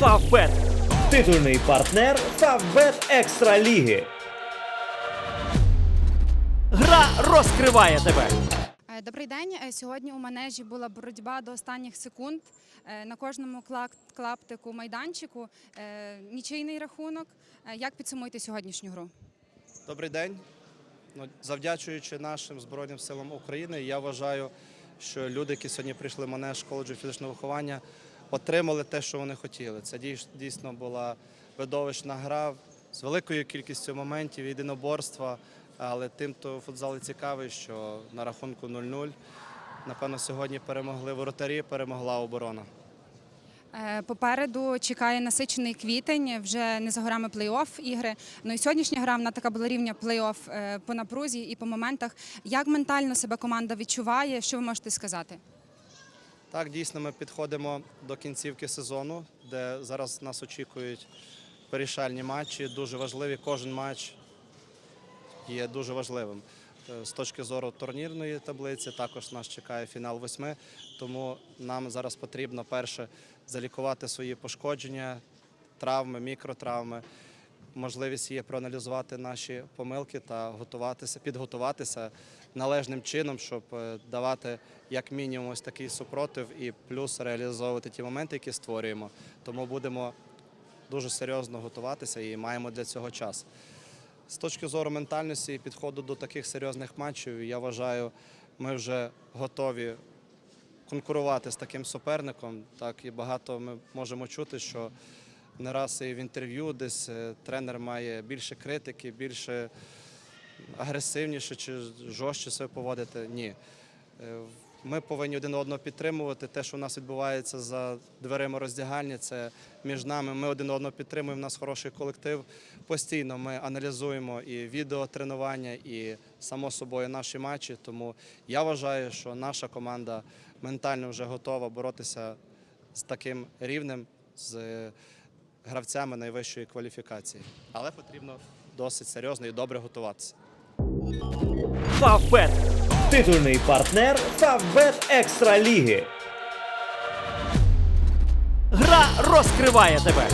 Фавбет. Титульний партнер Фавбет Екстра Ліги. Гра розкриває тебе. Е, Добрий день. Е, Сьогодні у манежі була боротьба до останніх секунд. Е, На кожному клаптику майданчику нічийний рахунок. Як підсумуєте сьогоднішню гру? Добрий день. Ну, завдячуючи нашим Збройним силам України, я вважаю, що люди, які сьогодні прийшли в манеж коледжу фізичного виховання, отримали те, що вони хотіли. Це дійс- дійсно була видовищна гра з великою кількістю моментів єдиноборства. Але тим, хто футзал цікавий, що на рахунку 0-0, напевно, сьогодні перемогли воротарі, перемогла оборона. Е, Попереду чекає насичений квітень, вже не за горами плей-офф ігри. Ну і сьогоднішня гра вона така була рівня плей-офф е, по напрузі і по моментах. Як ментально себе команда відчуває? Що ви можете сказати? Так, дійсно, ми підходимо до кінцівки сезону, де зараз нас очікують вирішальні матчі. Дуже важливі. Кожен матч є дуже важливим. Е, З точки зору турнірної таблиці також нас чекає фінал восьми. Тому нам зараз потрібно перше залікувати свої пошкодження, травми, мікротравми. Можливість є проаналізувати наші помилки та готуватися, підготуватися належним чином, щоб е, давати як мінімум ось такий супротив і плюс реалізовувати ті моменти, які створюємо. Тому будемо дуже серйозно готуватися і маємо для цього час. З точки зору ментальності і підходу до таких серйозних матчів, я вважаю, ми вже готові конкурувати з таким суперником. Так і багато ми можемо чути, що не раз і в інтерв'ю десь е, тренер має більше критики, більше агресивніше чи жорстче себе поводити. Ні. Е, Ми повинні один одного підтримувати. Те, що у нас відбувається за дверима роздягальні, це між нами. Ми один одного підтримуємо. У нас хороший колектив. Постійно ми аналізуємо і відеотренування, і само собою наші матчі. Тому я вважаю, що наша команда ментально вже готова боротися з таким рівнем, з гравцями найвищої кваліфікації. Але потрібно досить серйозно і добре готуватися. Фавбет. Титульний партнер Фавбет Екстра Ліги. Гра розкриває тебе.